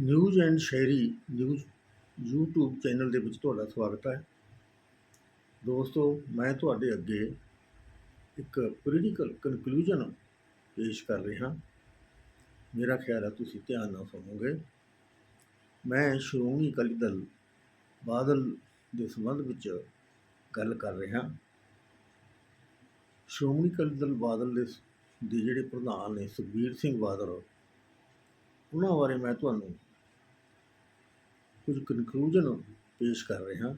News and Shayari news YouTube channel ਦੇ ਵਿੱਚ ਤੁਹਾਡਾ ਸਵਾਗਤ ਹੈ। ਦੋਸਤੋ, ਮੈਂ ਤੁਹਾਡੇ ਅੱਗੇ ਇੱਕ ਪੋਲੀਟੀਕਲ ਕਨਕਲੂਜਨ ਪੇਸ਼ ਕਰ ਰਿਹਾ। ਮੇਰਾ ਖਿਆਲ ਹੈ ਤੁਸੀਂ ਧਿਆਨ ਨਾਲ ਸੁਣੋਗੇ। ਮੈਂ ਸ਼੍ਰੋਮਣੀ ਅਕਾਲੀ ਦਲ ਬਾਦਲ ਦੇ ਸੰਬੰਧ ਵਿੱਚ ਗੱਲ ਕਰ ਰਿਹਾ। ਸ਼੍ਰੋਮਣੀ ਅਕਾਲੀ ਦਲ ਬਾਦਲ ਦੇ ਦੇ ਜਿਹੜੇ ਪ੍ਰਧਾਨ ਨੇ ਸੁਖਬੀਰ ਸਿੰਘ ਬਾਦਲ, ਉਹਨਾਂ ਬਾਰੇ ਮੈਂ ਤੁਹਾਨੂੰ ਕੁਝ ਕਨਕਲੂਜਨ ਪੇਸ਼ ਕਰ ਰਿਹਾ।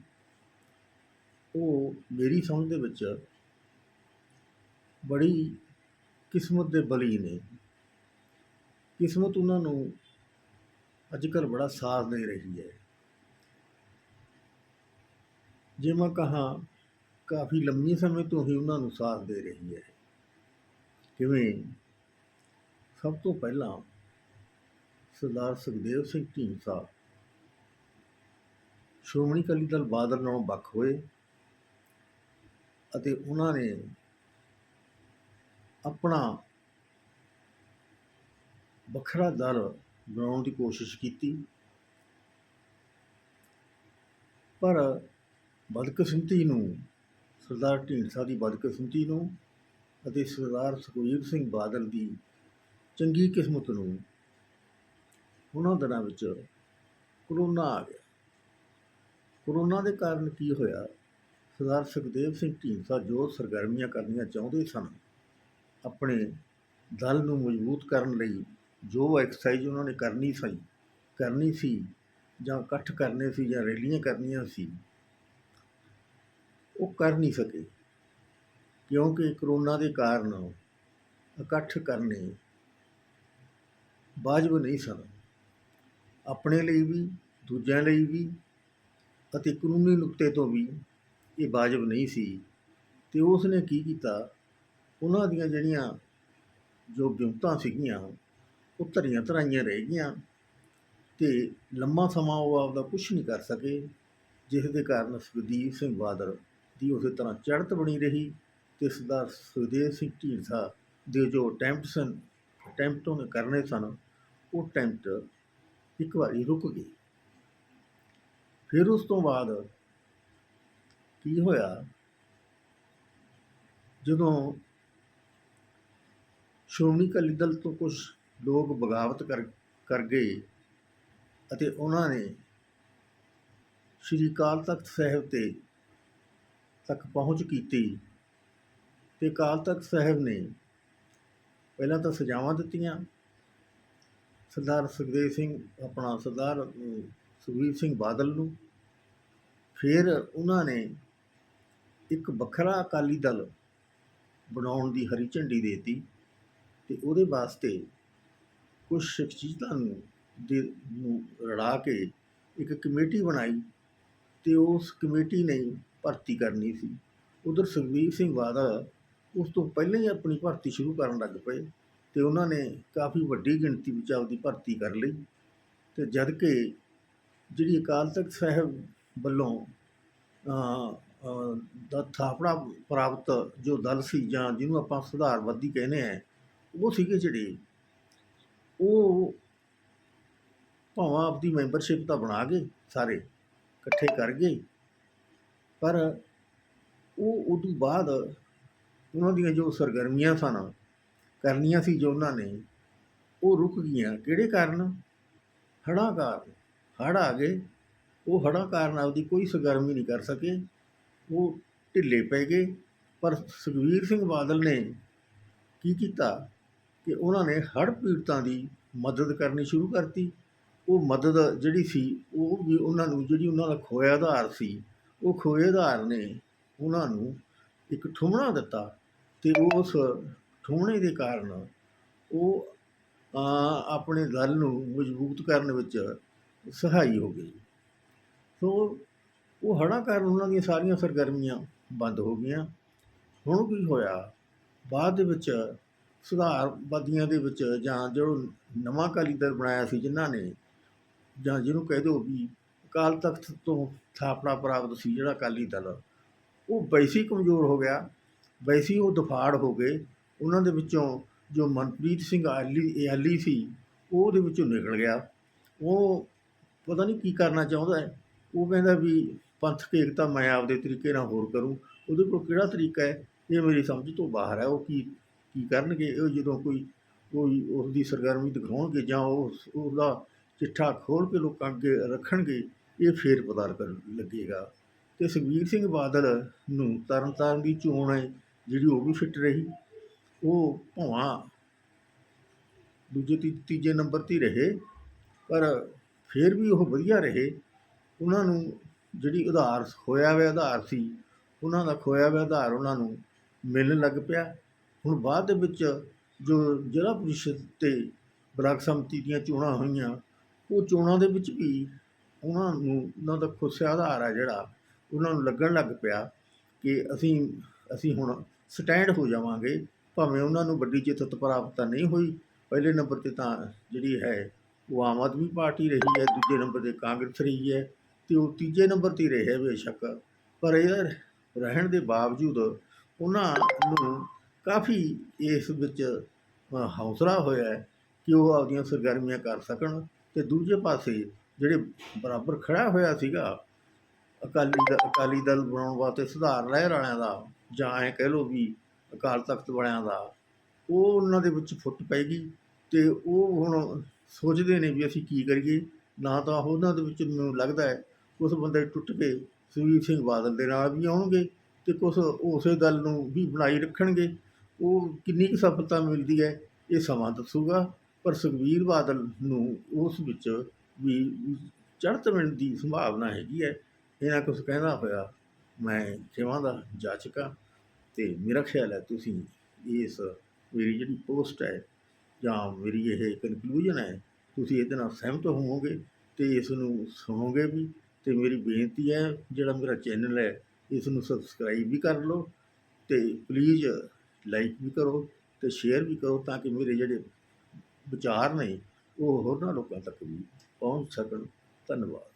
ਉਹ ਮੇਰੀ ਸਮਝ ਦੇ ਵਿੱਚ ਬੜੀ ਕਿਸਮਤ ਦੇ ਬਲੀ ਨੇ। ਕਿਸਮਤ ਉਹਨਾਂ ਨੂੰ ਅੱਜ ਕੱਲ੍ਹ ਬੜਾ ਸਾਥ ਦੇ ਰਹੀ ਹੈ। ਜੇ ਮੈਂ ਕਹਾਂ, ਕਾਫੀ ਲੰਮੀ ਸਮੇਂ ਤੋਂ ਹੀ ਉਹਨਾਂ ਨੂੰ ਸਾਥ ਦੇ ਰਹੀ ਹੈ। ਕਿਵੇਂ? ਸਭ ਤੋਂ ਪਹਿਲਾਂ ਸਰਦਾਰ ਸੁਖਦੇਵ ਸਿੰਘ ਢੀਂਡਸਾ ਸ਼੍ਰੋਮਣੀ ਅਕਾਲੀ ਦਲ ਬਾਦਲ ਨਾਲੋਂ ਵੱਖ ਹੋਏ ਅਤੇ ਉਹਨਾਂ ਨੇ ਆਪਣਾ ਵੱਖਰਾ ਦਲ ਬਣਾਉਣ ਦੀ ਕੋਸ਼ਿਸ਼ ਕੀਤੀ। ਪਰ ਬਦਕਿਸਮਤੀ ਨੂੰ, ਸਰਦਾਰ ਢੀਂਡਸਾ ਦੀ ਬਦਕਿਸਮਤੀ ਨੂੰ ਅਤੇ ਸਰਦਾਰ ਸੁਖਬੀਰ ਸਿੰਘ ਬਾਦਲ ਦੀ ਚੰਗੀ ਕਿਸਮਤ ਨੂੰ ਉਹਨਾਂ ਦਿਨਾਂ ਵਿੱਚ ਕਰੋਨਾ ਆ ਗਿਆ। ਕਰੋਨਾ ਦੇ ਕਾਰਨ ਕੀ ਹੋਇਆ? ਸਰਦਾਰ ਸੁਖਦੇਵ ਸਿੰਘ ਢੀਂਡਸਾ ਜੋ ਸਰਗਰਮੀਆਂ ਕਰਨੀਆਂ ਚਾਹੁੰਦੇ ਸਨ, ਆਪਣੇ ਦਲ ਨੂੰ ਮਜ਼ਬੂਤ ਕਰਨ ਲਈ ਜੋ ਐਕਸਰਸਾਈਜ਼ ਉਹਨਾਂ ਨੇ ਕਰਨੀ ਸੀ ਕਰਨੀ ਸੀ ਜਾਂ ਇਕੱਠ ਕਰਨੇ ਸੀ ਜਾਂ ਰੈਲੀਆਂ ਕਰਨੀਆਂ ਸੀ, ਉਹ ਕਰ ਨਹੀਂ ਸਕੇ। ਕਿਉਂਕਿ ਕਰੋਨਾ ਦੇ ਕਾਰਨ ਇਕੱਠ ਕਰਨੇ ਵਾਜਬ ਨਹੀਂ ਸਨ। ਆਪਣੇ ਲਈ ਵੀ, ਦੂਜਿਆਂ ਲਈ ਵੀ ਅਤੇ ਕਾਨੂੰਨੀ ਨੁਕਤੇ ਤੋਂ ਵੀ ਇਹ ਵਾਜਬ ਨਹੀਂ ਸੀ। ਤੇ ਉਸ ਨੇ ਕੀ ਕੀਤਾ? ਉਹਨਾਂ ਦੀਆਂ ਜਿਹੜੀਆਂ ਜੋ ਵਿਉਂਤਾਂ ਸੀਗੀਆਂ, ਉਹ ਧਰੀਆਂ ਧਰਾਈਆਂ ਰਹਿ ਗਈਆਂ ਤੇ ਲੰਮਾ ਸਮਾਂ ਉਹ ਆਪਦਾ ਕੁਝ ਨਹੀਂ ਕਰ ਸਕੇ, ਜਿਸ ਦੇ ਕਾਰਨ ਸੁਖਦੀਪ ਸਿੰਘ ਬਾਦਲ ਦੀ ਉਸੇ ਤਰ੍ਹਾਂ ਚੜ੍ਹਤ ਬਣੀ ਰਹੀ ਤੇ ਸਰਦਾਰ ਸੁਖਦੇਵ ਸਿੰਘ ਢੀਂਡਸਾ ਦੇ ਜੋ ਅਟੈਂਪਟ ਸਨ, ਅਟੈਂਪਟ ਉਹਨੇ ਕਰਨੇ ਸਨ, ਉਹ ਅਟੈਂਪਟ ਇੱਕ ਵਾਰੀ ਰੁਕ ਗਏ। ਫਿਰ ਉਸ ਤੋਂ ਬਾਅਦ ਕੀ ਹੋਇਆ? ਜਦੋਂ ਸ਼੍ਰੋਮਣੀ ਅਕਾਲੀ ਦਲ ਤੋਂ ਕੁਝ ਲੋਕ ਬਗਾਵਤ ਕਰ ਕਰ ਗਏ ਅਤੇ ਉਹਨਾਂ ਨੇ ਸ਼੍ਰੀ ਅਕਾਲ ਤਖਤ ਸਾਹਿਬ ਤੇ ਤੱਕ ਪਹੁੰਚ ਕੀਤੀ ਤੇ ਅਕਾਲ ਤਖਤ ਸਾਹਿਬ ਨੇ ਪਹਿਲਾਂ ਤਾਂ ਸਜ਼ਾਵਾਂ ਦਿੱਤੀਆਂ। ਸਰਦਾਰ ਸੁਖਦੇਵ ਸਿੰਘ ਆਪਣਾ ਸਰਦਾਰ ਅਮ, ਸੁਖਬੀਰ ਸਿੰਘ ਬਾਦਲ ਨੂੰ ਫਿਰ ਉਹਨਾਂ ਨੇ ਇੱਕ ਵੱਖਰਾ ਅਕਾਲੀ ਦਲ ਬਣਾਉਣ ਦੀ ਹਰੀ ਝੰਡੀ ਦੇਤੀ ਤੇ ਉਹਦੇ ਵਾਸਤੇ ਕੁਝ ਸ਼ਖਸੀਅਤਾਂ ਨੂੰ ਦੇ, ਨੂੰ ਰੜਾ ਕੇ ਇੱਕ ਕਮੇਟੀ ਬਣਾਈ ਤੇ ਉਸ ਕਮੇਟੀ ਨੇ ਭਰਤੀ ਕਰਨੀ ਸੀ। ਉਧਰ ਸੁਖਬੀਰ ਸਿੰਘ ਬਾਦਲ ਉਸ ਤੋਂ ਪਹਿਲਾਂ ਹੀ ਆਪਣੀ ਭਰਤੀ ਸ਼ੁਰੂ ਕਰਨ ਲੱਗ ਪਏ ਤੇ ਉਹਨਾਂ ਨੇ ਕਾਫੀ ਵੱਡੀ ਗਿਣਤੀ ਵਿੱਚ ਆਪਦੀ ਭਰਤੀ ਕਰ ਲਈ ਤੇ ਜਦ ਕਿ ਜਿਹੜੀ ਅਕਾਲ ਤਖਤ ਸਾਹਿਬ ਵੱਲੋਂ ਦਾ ਥਾਪੜਾ ਪ੍ਰਾਪਤ ਜੋ ਦਲ ਸੀ ਜਾਂ ਜਿਹਨੂੰ ਆਪਾਂ ਸੁਧਾਰਵਾਦੀ ਕਹਿੰਦੇ ਆ ਉਹ ਸੀਗੇ ਜਿਹੜੇ। ਉਹ ਭਾਵੇਂ ਆਪਦੀ ਮੈਂਬਰਸ਼ਿਪ ਤਾਂ ਬਣਾ ਗਏ ਸਾਰੇ, ਇਕੱਠੇ ਕਰ ਗਏ। ਪਰ ਉਹ ਉਦੋਂ ਬਾਅਦ ਉਹਨਾਂ ਦੀਆਂ ਜੋ ਸਰਗਰਮੀਆਂ ਸਨ, ਕਰਨੀਆਂ ਸੀ ਜੋ ਉਹਨਾਂ ਨੇ, ਉਹ ਰੁਕ ਗਈਆਂ। ਕਿਹੜੇ ਕਾਰਨ? ਹੜ੍ਹਾਂ ਕਾਰਨ। ਹੜ੍ਹ ਆ ਗਏ। ਉਹ ਹੜ੍ਹਾਂ ਕਾਰਨ ਆਪਦੀ ਕੋਈ ਸਰਗਰਮੀ ਨਹੀਂ ਕਰ ਸਕੇ। ਉਹ ਢਿੱਲੇ ਪੈ ਗਏ। ਪਰ ਸੁਖਬੀਰ ਸਿੰਘ ਬਾਦਲ ਨੇ ਕੀ ਕੀਤਾ ਕਿ ਉਹਨਾਂ ਨੇ ਹੜ੍ਹ ਪੀੜਤਾਂ ਦੀ ਮਦਦ ਕਰਨੀ ਸ਼ੁਰੂ ਕਰਤੀ। ਉਹ ਮਦਦ ਜਿਹੜੀ ਸੀ, ਉਹ ਵੀ ਉਹਨਾਂ ਨੂੰ ਜਿਹੜੀ ਉਹਨਾਂ ਦਾ ਖੋਇਆ ਆਧਾਰ ਸੀ, ਉਹ ਖੋਏ ਆਧਾਰ ਨੇ ਉਹਨਾਂ ਨੂੰ ਇੱਕ ਠੁਮਣਾ ਦਿੱਤਾ ਤੇ ਉਸ ਠੁਮਣੇ ਦੇ ਕਾਰਨ ਉਹ ਆਪਣੇ ਦਲ ਨੂੰ ਮਜ਼ਬੂਤ ਕਰਨ ਵਿੱਚ ਸਹਾਈ ਹੋ ਗਈ ਸੋ ਉਹ ਹੜ੍ਹਾਂ ਕਾਰਨ ਉਹਨਾਂ ਦੀਆਂ ਸਾਰੀਆਂ ਸਰਗਰਮੀਆਂ ਬੰਦ ਹੋ ਗਈਆਂ। ਹੁਣ ਕੀ ਹੋਇਆ? ਬਾਅਦ ਦੇ ਵਿੱਚ ਸੁਧਾਰਵਾਦੀਆਂ ਦੇ ਵਿੱਚ ਜਾਂ ਜਿਹੜਾ ਨਵਾਂ ਅਕਾਲੀ ਦਲ ਬਣਾਇਆ ਸੀ ਜਿਨ੍ਹਾਂ ਨੇ, ਜਾਂ ਜਿਹਨੂੰ ਕਹਿ ਦਿਓ ਵੀ ਅਕਾਲ ਤਖਤ ਤੋਂ ਥਾਪੜਾ ਪ੍ਰਾਪਤ ਸੀ ਜਿਹੜਾ ਅਕਾਲੀ ਦਲ ਉਹ ਵੈਸੇ ਹੀ ਕਮਜ਼ੋਰ ਹੋ ਗਿਆ, ਵੈਸੇ ਹੀ ਉਹ ਦਫਾੜ ਹੋ ਗਏ। ਉਹਨਾਂ ਦੇ ਵਿੱਚੋਂ ਜੋ ਮਨਪ੍ਰੀਤ ਸਿੰਘ ਆਲੀ ਆਲੀ ਸੀ, ਉਹ ਉਹਦੇ ਵਿੱਚੋਂ ਨਿਕਲ ਗਿਆ। ਉਹ ਪਤਾ ਨਹੀਂ ਕੀ ਕਰਨਾ ਚਾਹੁੰਦਾ ਹੈ। ਉਹ ਕਹਿੰਦਾ ਵੀ ਪੰਥਕ ਏਕਤਾ ਮੈਂ ਆਪਦੇ ਤਰੀਕੇ ਨਾਲ ਹੋਰ ਕਰੂੰ। ਉਹਦੇ ਕੋਲ ਕਿਹੜਾ ਤਰੀਕਾ ਹੈ? ਇਹ ਮੇਰੀ ਸਮਝ ਤੋਂ ਬਾਹਰ ਹੈ। ਉਹ ਕੀ ਕੀ ਕਰਨਗੇ? ਉਹ ਜਦੋਂ ਕੋਈ ਕੋਈ ਉਸ ਦੀ ਸਰਗਰਮੀ ਦਿਖਾਉਣਗੇ ਜਾਂ ਉਸ, ਉਹਦਾ ਚਿੱਠਾ ਖੋਲ੍ਹ ਕੇ ਲੋਕਾਂ ਅੱਗੇ ਰੱਖਣਗੇ, ਇਹ ਫੇਰ ਪਤਾ ਕਰ ਲੱਗੇਗਾ। ਤੇ ਸੁਖਬੀਰ ਸਿੰਘ ਬਾਦਲ ਨੂੰ ਤਰਨਤਾਰਨ ਦੀ ਚੋਣ ਹੈ, ਜਿਹੜੀ ਉਹ ਵੀ ਫਿੱਟ ਰਹੀ। ਉਹ ਭਾਵਾਂ ਦੂਜੇ ਤੀ, ਤੀਜੇ ਨੰਬਰ ਤੇ ਰਹੇ, ਪਰ ਫਿਰ ਵੀ ਉਹ ਵਧੀਆ ਰਹੇ। ਉਹਨਾਂ ਨੂੰ ਜਿਹੜੀ ਉਧਾਰ ਹੋਇਆ ਹੋਇਆ ਉਧਾਰ ਸੀ, ਉਹਨਾਂ ਦਾ ਖੋਇਆ ਹੋਇਆ ਉਧਾਰ ਉਹਨਾਂ ਨੂੰ ਮਿਲਣ ਲੱਗ ਪਿਆ। ਹੁਣ ਬਾਅਦ ਦੇ ਵਿੱਚ ਜੋ ਜ਼ਿਲ੍ਹਾ ਪ੍ਰੀਸ਼ਦ ਤੇ ਬਲਾਕ ਸੰਮਤੀ ਦੀਆਂ ਚੋਣਾਂ ਹੋਈਆਂ, ਉਹ ਚੋਣਾਂ ਦੇ ਵਿੱਚ ਵੀ ਉਹਨਾਂ ਨੂੰ, ਉਹਨਾਂ ਦਾ ਖੁੱਸਿਆ ਆਧਾਰ ਆ ਜਿਹੜਾ, ਉਹਨਾਂ ਨੂੰ ਲੱਗਣ ਲੱਗ ਪਿਆ ਕਿ ਅਸੀਂ ਅਸੀਂ ਹੁਣ ਸਟੈਂਡ ਹੋ ਜਾਵਾਂਗੇ। ਭਾਵੇਂ ਉਹਨਾਂ ਨੂੰ ਵੱਡੀ ਜਿੱਤ ਪ੍ਰਾਪਤ ਤਾਂ ਨਹੀਂ ਹੋਈ, ਪਹਿਲੇ ਨੰਬਰ ਤੇ ਤਾਂ ਜਿਹੜੀ ਹੈ, ਉਹ ਆਮ ਆਦਮੀ ਪਾਰਟੀ ਰਹੀ ਹੈ, ਦੂਜੇ ਨੰਬਰ ਤੇ ਕਾਂਗਰਸ ਰਹੀ ਹੈ। ਤੇ ਉਹ ਤੀਜੇ ਨੰਬਰ ਤੇ ਰਹੇ ਬੇਸ਼ੱਕ। ਪਰ ਇਹ ਰਹਿਣ ਦੇ ਬਾਵਜੂਦ ਉਹਨਾਂ ਨੂੰ ਕਾਫੀ ਇਸ ਵਿੱਚ ਹੌਸਲਾ ਹੋਇਆ ਕਿ ਉਹ ਆਪਦੀਆਂ ਸਰਗਰਮੀਆਂ ਕਰ ਸਕਣ ਤੇ ਦੂਜੇ ਪਾਸੇ ਜਿਹੜੇ ਬਰਾਬਰ ਖੜਾ ਹੋਇਆ ਸੀਗਾ, ਅਕਾਲੀ ਦ, ਅਕਾਲੀ ਦਲ ਬਣਾਉਣ ਵਾਸਤੇ ਸੁਧਾਰ ਲਹਿਰ ਵਾਲਿਆਂ ਦਾ ਜਾਂ ਐ ਕਹਿ ਲਓ ਵੀ ਅਕਾਲ ਤਖਤ ਵਾਲਿਆਂ ਦਾ, ਉਹ ਉਹਨਾਂ ਦੇ ਵਿੱਚ ਫੁੱਟ ਪੈ ਗਈ ਤੇ ਉਹ ਹੁਣ ਸੋਚਦੇ ਨੇ ਵੀ ਅਸੀਂ ਕੀ ਕਰੀਏ, ਨਾ ਤਾਂ ਉਹਨਾਂ ਦੇ ਵਿੱਚ ਮੈਨੂੰ ਲੱਗਦਾ ਹੈ ਕੁਝ ਬੰਦੇ ਟੁੱਟ ਕੇ ਸੁਖਬੀਰ ਸਿੰਘ ਬਾਦਲ ਦੇ ਨਾਲ ਵੀ ਆਉਣਗੇ ਤੇ ਕੁਝ ਉਸੇ ਦਲ ਨੂੰ ਵੀ ਬਣਾਈ ਰੱਖਣਗੇ। ਉਹ ਕਿੰਨੀ ਕੁ ਸਫਲਤਾ ਮਿਲਦੀ ਹੈ, ਇਹ ਸਮਾਂ ਦੱਸੂਗਾ। ਪਰ ਸੁਖਬੀਰ ਬਾਦਲ ਨੂੰ ਉਸ ਵਿੱਚ ਵੀ ਚੜ੍ਹਤ ਮਿਲਣ ਦੀ ਸੰਭਾਵਨਾ ਹੈਗੀ ਹੈ। ਇਹਨਾਂ ਕੁਝ ਕਹਿੰਦਾ ਹੋਇਆ, ਮੈਂ ਖਿਮਾ ਦਾ ਜਾਚਕਾ ਤੇ ਮੇਰਾ ਖਿਆਲ ਹੈ ਤੁਸੀਂ ਇਸ ਮੇਰੀ ਜਿਹੜੀ ਪੋਸਟ ਹੈ ਜਾਂ ਮੇਰੀ ਇਹ ਕਨਕਲੂਜਨ ਹੈ, ਤੁਸੀਂ ਇਹਦੇ ਨਾਲ ਸਹਿਮਤ ਹੋਵੋਗੇ ਤੇ ਇਸ ਨੂੰ ਸੁਣੋਗੇ ਵੀ। ਤੇ ਮੇਰੀ ਬੇਨਤੀ ਹੈ, ਜਿਹੜਾ ਮੇਰਾ ਚੈਨਲ ਹੈ ਇਸ ਨੂੰ ਸਬਸਕ੍ਰਾਈਬ ਵੀ ਕਰ ਲਓ ਤੇ ਪਲੀਜ਼ ਲਾਈਕ ਵੀ ਕਰੋ ਤੇ ਸ਼ੇਅਰ ਵੀ ਕਰੋ ਤਾਂ ਕਿ ਮੇਰੇ ਜਿਹੜੇ ਵਿਚਾਰ ਨੇ, ਉਹ ਹੋਰਨਾਂ ਲੋਕਾਂ ਤੱਕ ਵੀ ਪਹੁੰਚ ਸਕਣ। ਧੰਨਵਾਦ।